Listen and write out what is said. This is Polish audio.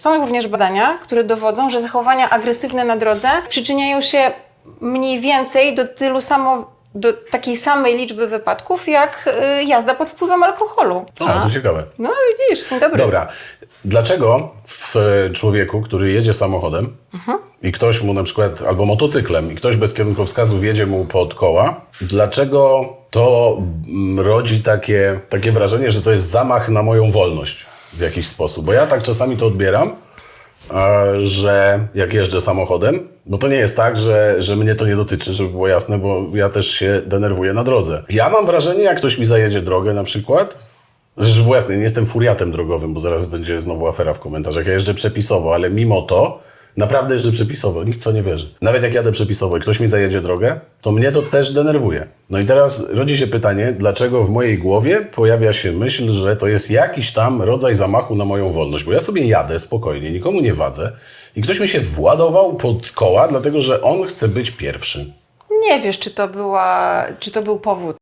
Są również badania, które dowodzą, że zachowania agresywne na drodze przyczyniają się mniej więcej do tylu samo, do takiej samej liczby wypadków, jak y, jazda pod wpływem alkoholu. O, to ciekawe. No widzisz, dzień dobry. Dobra. Dlaczego w e, człowieku, który jedzie samochodem i ktoś mu na przykład, albo motocyklem, i ktoś bez kierunkowskazu wjedzie mu pod koła, dlaczego to mm, rodzi takie, takie wrażenie, że to jest zamach na moją wolność w jakiś sposób? Bo ja tak czasami to odbieram, e, że jak jeżdżę samochodem, bo to nie jest tak, że, że mnie to nie dotyczy, żeby było jasne, bo ja też się denerwuję na drodze. Ja mam wrażenie, jak ktoś mi zajedzie drogę na przykład, żeby było jasne, nie jestem furiatem drogowym, bo zaraz będzie znowu afera w komentarzach. Ja jeżdżę przepisowo, ale mimo to naprawdę jeżdżę przepisowo. Nikt w to nie wierzy. Nawet jak jadę przepisowo i ktoś mi zajedzie drogę, to mnie to też denerwuje. No i teraz rodzi się pytanie, dlaczego w mojej głowie pojawia się myśl, że to jest jakiś tam rodzaj zamachu na moją wolność. Bo ja sobie jadę spokojnie, nikomu nie wadzę i ktoś mi się władował pod koła, dlatego że on chce być pierwszy. Nie wiesz, czy to, była, czy to był powód